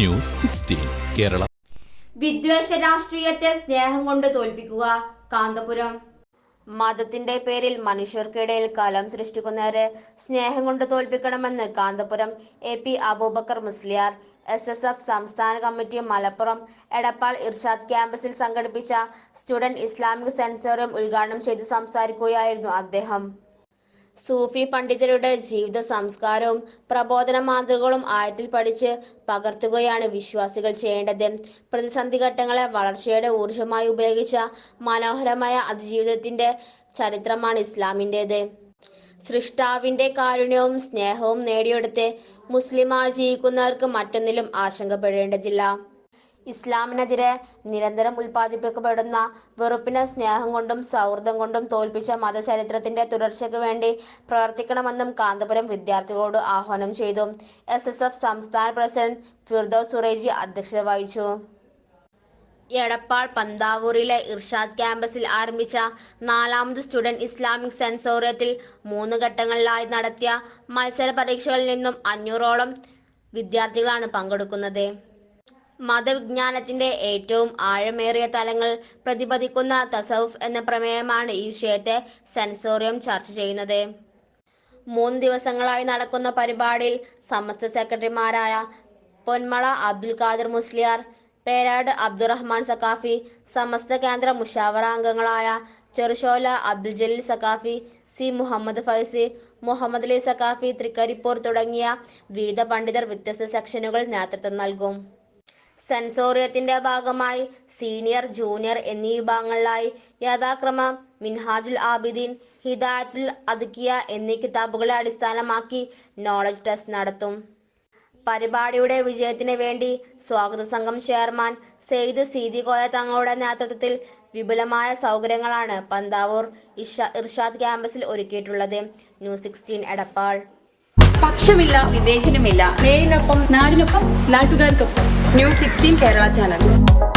News sixteen Kerala. വിദ്വേഷ രാഷ്ട്രീയത്തെ സ്നേഹം കൊണ്ട് തോൽപ്പിക്കുക കാന്തപുരം. മതത്തിന്റെ പേരിൽ മനുഷ്യർക്കിടയിൽ കലം സൃഷ്ടിക്കുന്നവരെ സ്നേഹം കൊണ്ട് തോൽപ്പിക്കണമെന്ന് Kanthapuram A P Abubacker Musliyar S S F സംസ്ഥാന കമ്മിറ്റി മലപ്പുറം എടപ്പാൾ ഇർഷാദ് ക്യാമ്പസിൽ സംഘടിപ്പിച്ച സ്റ്റുഡന്റ് ഇസ്ലാമിക് സെൻസോറിയം ഉദ്ഘാടനം ചെയ്ത് സംസാരിക്കുകയായിരുന്നു അദ്ദേഹം. സൂഫി പണ്ഡിതരുടെ ജീവിത സംസ്കാരവും പ്രബോധന മാതൃകകളും ആയത്തിൽ പഠിച്ച് പകർത്തുകയാണ് വിശ്വാസികൾ ചെയ്യേണ്ടത്. പ്രതിസന്ധി ഘട്ടങ്ങളെ വളർച്ചയുടെ ഊർജമായി ഉപയോഗിച്ച മനോഹരമായ അതിജീവിതത്തിന്റെ ചരിത്രമാണ് ഇസ്ലാമിന്റേത് സൃഷ്ടാവിന്റെ കാരുണ്യവും സ്നേഹവും നേടിയെടുത്ത് മുസ്ലിമായി ജീവിക്കുന്നവർക്ക് മറ്റൊന്നിലും ആശങ്കപ്പെടേണ്ടതില്ല. ഇസ്ലാമിനെതിരെ നിരന്തരം ഉൽപ്പാദിപ്പിക്കപ്പെടുന്ന വെറുപ്പിനെ സ്നേഹം കൊണ്ടും സൗഹൃദം കൊണ്ടും തോൽപ്പിച്ച മതചരിത്രത്തിന്റെ തുടർച്ചയ്ക്ക് വേണ്ടി പ്രവർത്തിക്കണമെന്നും കാന്തപുരം വിദ്യാർത്ഥികളോട് ആഹ്വാനം ചെയ്തു. എസ് എസ് എഫ് സംസ്ഥാന പ്രസിഡന്റ് ഫിർദൌസ് സുറേജി അധ്യക്ഷത വഹിച്ചു. എടപ്പാൾ പന്താവൂരിലെ ഇർഷാദ് ക്യാമ്പസിൽ ആരംഭിച്ച നാലാമത് സ്റ്റുഡന്റ് ഇസ്ലാമിക് സെൻസോറിയത്തിൽ മൂന്ന് ഘട്ടങ്ങളിലായി നടത്തിയ മത്സര പരീക്ഷകളിൽ നിന്നും അഞ്ഞൂറോളം വിദ്യാർത്ഥികളാണ് പങ്കെടുക്കുന്നത്. മതവിജ്ഞാനത്തിന്റെ ഏറ്റവും ആഴമേറിയ തലങ്ങൾ പ്രതിപാദിക്കുന്ന തസവുഫ് എന്ന പ്രമേയമാണ് ഈ വിഷയത്തെ സെൻസോറിയം ചർച്ച ചെയ്യുന്നത്. മൂന്ന് ദിവസങ്ങളായി നടക്കുന്ന പരിപാടിയിൽ സമസ്ത സെക്രട്ടറിമാരായ പൊന്മള അബ്ദുൽ ഖാദർ മുസ്ലിയാർ പേരാട് അബ്ദുറഹ്മാൻ സക്കാഫി സമസ്ത കേന്ദ്ര മുഷാവറ അംഗങ്ങളായ ചെറുശോല അബ്ദുൽ ജലീൽ സക്കാഫി സി മുഹമ്മദ് ഫൈസി മുഹമ്മദ് അലി സക്കാഫി തൃക്കരിപ്പൂർ തുടങ്ങിയ വിവിധ പണ്ഡിതർ വ്യത്യസ്ത സെക്ഷനുകൾ നേതൃത്വം നൽകും. സെൻസോറിയത്തിന്റെ ഭാഗമായി സീനിയർ ജൂനിയർ എന്നീ വിഭാഗങ്ങളിലായി യഥാക്രമം മിൻഹാജുൽ ആബിദീൻ ഹിദായത്തുൽ അദ്കിയ എന്നീ കിതാബുകളെ അടിസ്ഥാനമാക്കി നോളജ് ടെസ്റ്റ് നടത്തും. പരിപാടിയുടെ വിജയത്തിന് വേണ്ടി സ്വാഗത സംഘം ചെയർമാൻ സെയ്ദ് സീതി കോയ തങ്ങളുടെ നേതൃത്വത്തിൽ വിപുലമായ സൗകര്യങ്ങളാണ് പന്താവൂർ ഇർഷാദ് ക്യാമ്പസിൽ ഒരുക്കിയിട്ടുള്ളത്. New sixteen Edappal. പക്ഷമില്ല വിവേചനമില്ല. നേരിനൊപ്പം നാടിനൊപ്പം നാട്ടുകാർക്കൊപ്പം. News sixteen Kerala channel